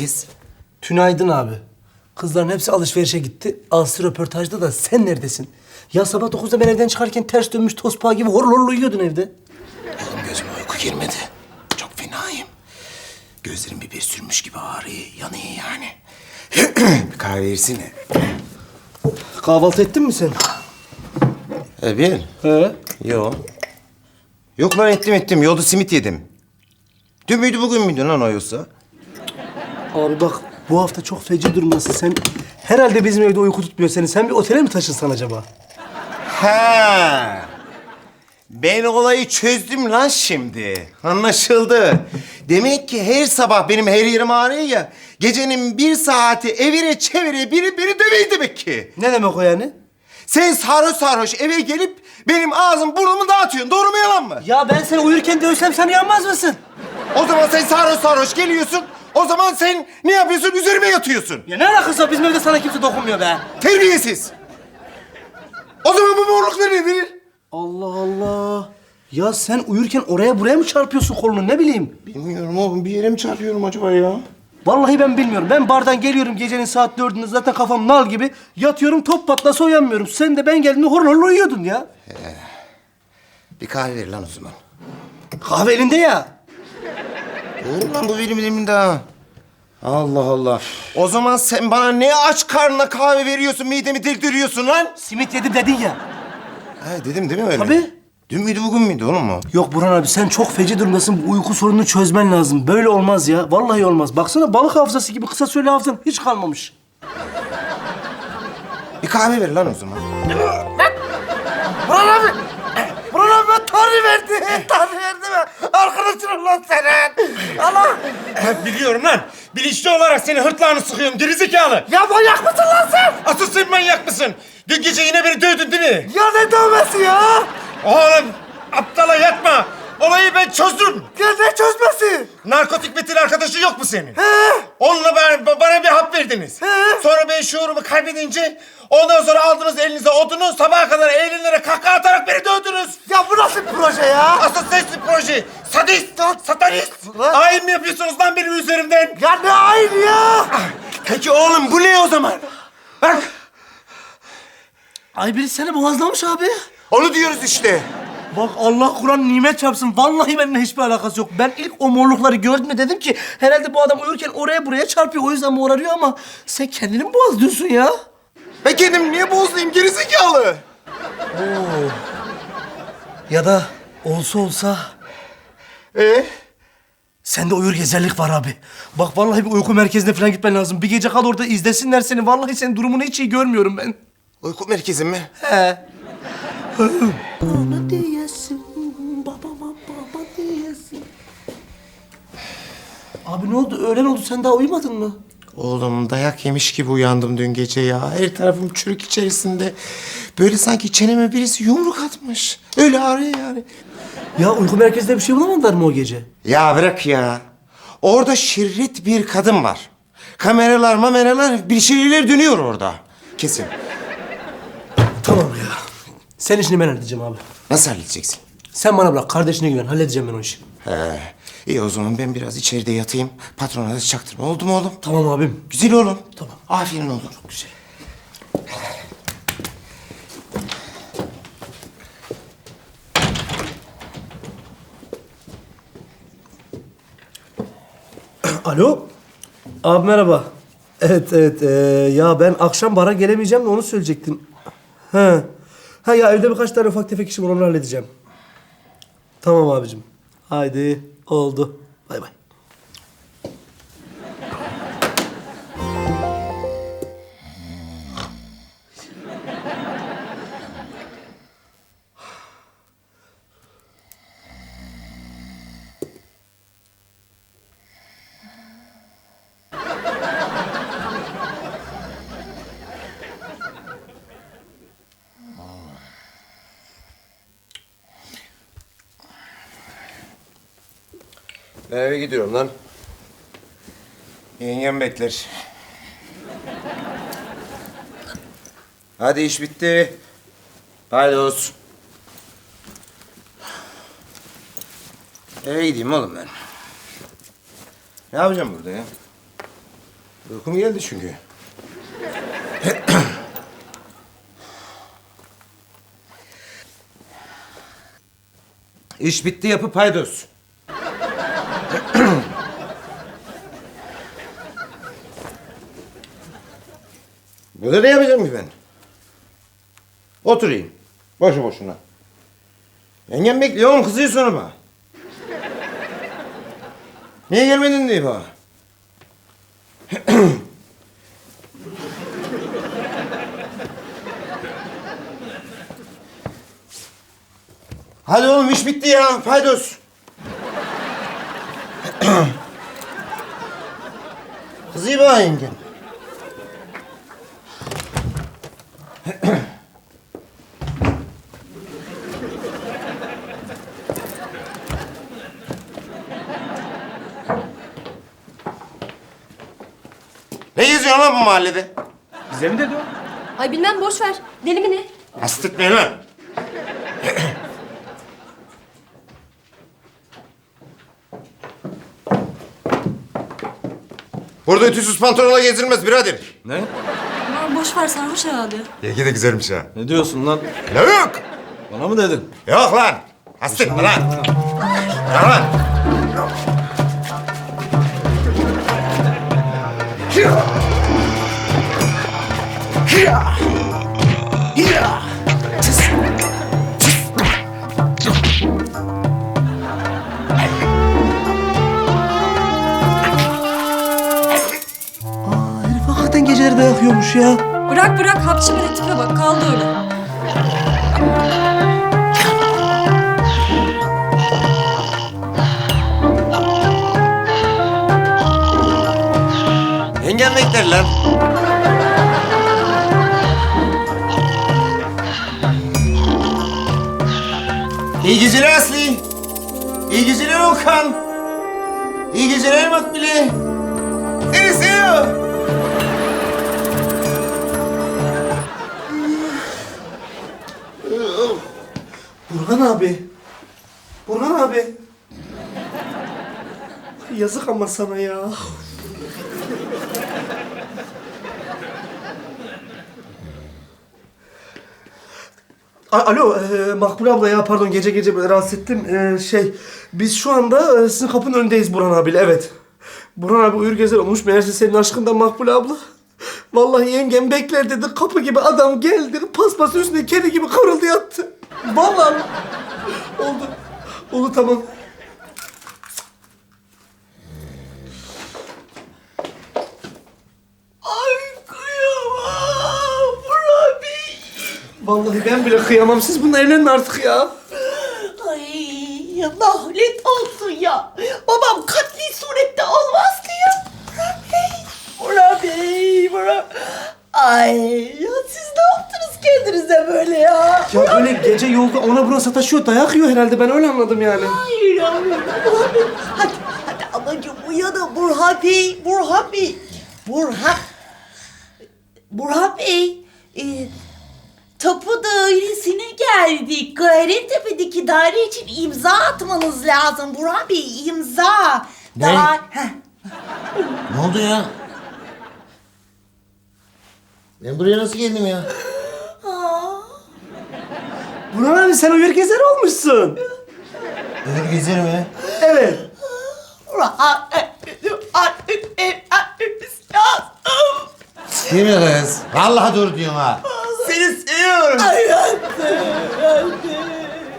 Filiz? Tünaydın abi. Kızların hepsi alışverişe gitti. Aslı röportajda da sen neredesin? Ya sabah 9'da ben evden çıkarken ters dönmüş tospağı gibi hor horlu uyuyordun evde. Oğlum gözüme uyku girmedi. Çok fenayım. Gözlerim biber sürmüş gibi ağrıyor, yanıyor yani. bir kahve versene. Kahvaltı ettin mi sen? E ben? He. Yok. Yok lan ettim ettim. Yolda simit yedim. Dün müydü bugün müydü lan o yoksa? Abi bak bu hafta çok feci durumdasın. Sen herhalde bizim evde uyku tutmuyor seni. Sen bir otele mi taşınsan acaba? Ha. Ben olayı çözdüm lan şimdi. Anlaşıldı. Demek ki her sabah benim her yerim ağrıyor ya. Gecenin bir saati evire çevire biri beni dövüyor demek ki. Ne demek o yani? Sen sarhoş sarhoş eve gelip benim ağzım burnumu dağıtıyorsun. Doğru mu yalan mı? Ya ben seni uyurken dövsem sen uyanmaz mısın? O zaman sen sarhoş sarhoş geliyorsun. O zaman sen ne yapıyorsun? Üzerime yatıyorsun. Ya ne alakası var? Bizim evde sana kimse dokunmuyor be. Terbiyesiz. O zaman bu morluklar nedir? Allah Allah. Ya sen uyurken oraya buraya mı çarpıyorsun kolunu ne bileyim? Bilmiyorum oğlum. Bir yere mi çarpıyorum acaba ya? Vallahi ben bilmiyorum. Ben bardan geliyorum gecenin saat dördünde zaten kafam nal gibi. Yatıyorum top patlasa uyanmıyorum. Sen de ben geldiğimde horul horul uyuyordun ya. Bir kahve ver lan o zaman. Kahve elinde ya. Doğru lan bu benim elimde ha. Allah Allah. O zaman sen bana ne aç karnına kahve veriyorsun, midemi deliriyorsun lan? Simit yedim dedin ya. Ha dedim değil mi öyle? Tabii. Dün müydü bugün müydü oğlum mu? Yok Burhan abi sen çok feci durumdasın. Bu uyku sorununu çözmen lazım. Böyle olmaz ya. Vallahi olmaz. Baksana balık hafızası gibi kısa süreli hafızan hiç kalmamış. Bir kahve ver lan o zaman. Burhan abi. Verdi. Tanrı verdi mi? Arkadaşın lan senin. Allah. Biliyorum lan. Bilinçli olarak seni hırtlağını sıkıyorum gerizekalı. Ya manyak mısın lan sen? Asıl sen manyak mısın? Dün gece yine beni dövdün değil mi? Ya ne dövmesi ya? Oğlum aptala yatma. Olayı ben çözdüm. Ya ne çözmesi? Narkotik metin arkadaşı yok mu senin? Onunla ben, bana bir hap verdiniz. Sonra ben şuurumu kaybedince ondan sonra aldınız elinize odunu sabaha kadar eğlenlere kahkaha atarak beni dövdünüz. Ya bu nasıl bir proje ya? Asıl sensin proje. Sadist, satanist. Lan. Hain mi yapıyorsunuz lan benim üzerimden? Ya ne aynı ya? Peki oğlum bu ne o zaman? Bak Ay biri seni boğazlamış abi. onu diyoruz işte. Bak Allah Kur'an nimet çarpsın. Vallahi benimle hiçbir alakası yok. Ben ilk o morlukları gördüm de dedim ki herhalde bu adam uyurken oraya buraya çarpıyor. O yüzden bu arıyor ama sen kendini mi boğazlıyorsun ya? Ben kendimi niye bozlayayım gerizekalı? Ya da olsa olsa Ee? sende uyur gezerlik var abi. Bak vallahi bir uyku merkezine falan gitmen lazım. Bir gece kal orada izlesinler seni. Vallahi senin durumunu hiç iyi görmüyorum ben. Uyku merkezi mi? He. Bana diyesin, babama baba diyesin. Abi ne oldu? Öğlen oldu. Sen daha uyumadın mı? Oğlum dayak yemiş gibi uyandım dün gece ya. Her tarafım çürük içerisinde. Böyle sanki çeneme birisi yumruk atmış. Öyle ağrıyor yani. Ya uyku merkezinde bir şey bulamadılar mı o gece? Ya bırak ya. Orada şirret bir kadın var. Kameralar mameralar bir şeyler dönüyor orada. Kesin. Tamam ya. Sen işini ben halledeceğim abi. Nasıl halledeceksin? Sen bana bırak. Kardeşine güven. Halledeceğim ben o işi. He. İyi o zaman ben biraz içeride yatayım. Patrona da çaktırma. Oldu mu oğlum? Tamam abim. Güzel oğlum. Tamam. Aferin oğlum. Çok güzel. Alo. Abi merhaba. Evet evet. ee, ya ben akşam bara gelemeyeceğim de onu söyleyecektim. He. Ha ya evde birkaç tane ufak tefek işim var onu halledeceğim. Tamam abicim. Haydi oldu. Bay bay. Ben eve gidiyorum lan. Yengem bekler. Hadi iş bitti. Haydi olsun. Eve gideyim oğlum ben. Ne yapacağım burada ya? Uykum geldi çünkü. İş bitti yapı paydos. Ne yapacağım ki ben? Oturayım. Boşu boşuna. Yengem bekliyor oğlum kızıyor sonra bana. Niye gelmedin diye bana. Hadi oğlum iş bitti ya. Paydos. Kızıyor bana yengem. Ne geziyorsun lan bu mahallede? Bize mi dedi o? Ay bilmem boş ver. Deli mi ne? Hastetmeyin lan. Burada ütüsüz pantolonla gezilmez birader. Ne? Boş ver sarhoş herhalde. Yenge de güzelmiş ha. Ne diyorsun lan? Ne yok? Bana mı dedin? Yok lan. Hastetme lan. Yok lan. Herif hakikaten geceleri dayak yiyormuş ya. Bırak bırak hapçı tipe bak kaldı öyle. Yengem bekler lan. İyi geceler Aslı. İyi geceler Okan. İyi geceler Makbule. Seni seviyorum. Burhan abi. Burhan abi. Yazık ama sana ya. Alo, e, Makbule abla ya pardon gece gece böyle rahatsız ettim. E, şey, biz şu anda e, sizin kapının önündeyiz Burhan abiyle, evet. Burhan abi uyur gezer olmuş, meğerse senin aşkından Makbule abla. Vallahi yengem bekler dedi, kapı gibi adam geldi, paspas üstüne kedi gibi kıvrıldı yattı. Vallahi oldu, oldu tamam. Ay kıyamam Bey. Vallahi ben bile kıyamam, siz bununla evlenin artık ya. Ay ya olsun ya. Babam katli surette. Murat Bey, Murat Bey, Murat. Ay ya siz ne yaptınız kendinize böyle ya? Ya böyle gece yolda ona buna sataşıyor, dayak yiyor herhalde. Ben öyle anladım yani. Hayır Bey. Hadi, hadi anacığım uyanın Burhan Bey, Burhan Bey. Burhan. Burhan Bey. E, tapu dairesine geldik. Gayrettepe'deki daire için imza atmanız lazım. Burhan Bey imza. Ne? Da- Heh. Ne oldu ya? Ben buraya nasıl geldim ya? Burhan abi sen uyur gezer olmuşsun. Öyle gezer mi? Evet. Değil mi kız? Vallahi dur diyorsun ha. Seni seviyorum.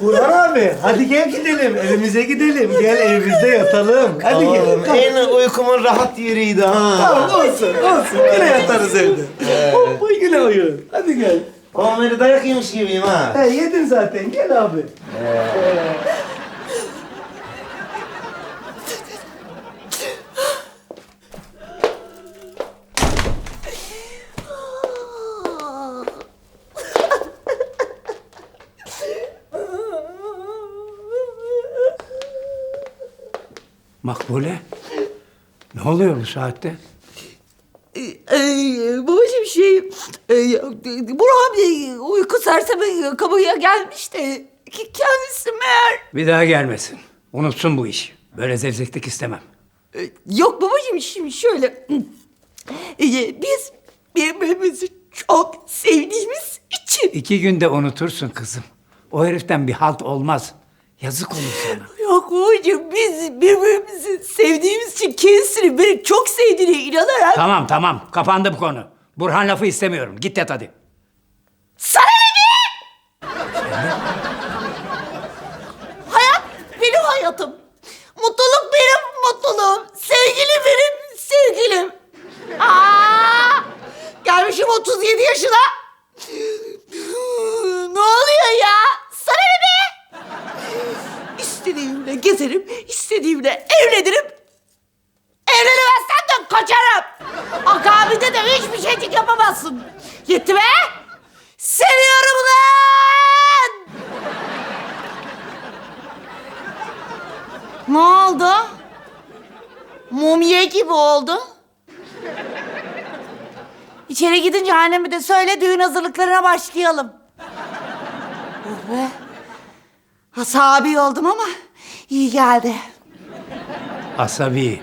Burhan abi hadi gel gidelim. Evimize gidelim. Gel evimizde yatalım. Hadi Oğlum gel. en uykumun rahat yeriydi ha. Tamam olsun olsun. Yine yatarız evde. Oh, yine uyuyun. Hadi gel. Öyle dayak yemiş gibiyim ha. He yedin zaten. Gel abi. Makbule. Ne oluyor bu saatte? Ee, babacığım şey, e, Burhan Bey uyku sersemi kapıya gelmiş de ki kendisi meğer... Bir daha gelmesin. Unutsun bu işi. Böyle zevzeklik istemem. E, Yok babacığım şimdi şöyle... Ee, biz birbirimizi çok sevdiğimiz için. İki günde unutursun kızım. O heriften bir halt olmaz. Yazık olur sana. Yok babacığım biz birbirimizi sevdiğimiz için kendisini beni çok sevdiğine inanarak... Tamam tamam kapandı bu konu. Burhan lafı istemiyorum. Git yat hadi. Sana ne be? Hayat benim hayatım. Mutluluk benim mutluluğum. Sevgili benim sevgilim. Aa! Gelmişim 37 yaşına. ne oluyor ya? Sana ne be? İstediğimle gezerim, istediğimle evlenirim. Evlenemezsem de kaçarım. Akabinde de hiçbir şeycik yapamazsın. Yetti be. Seviyorum lan. Ne oldu? Mumye gibi oldu. İçeri gidince anneme de söyle düğün hazırlıklarına başlayalım. Oh be. Asabi oldum ama iyi geldi. Asabi.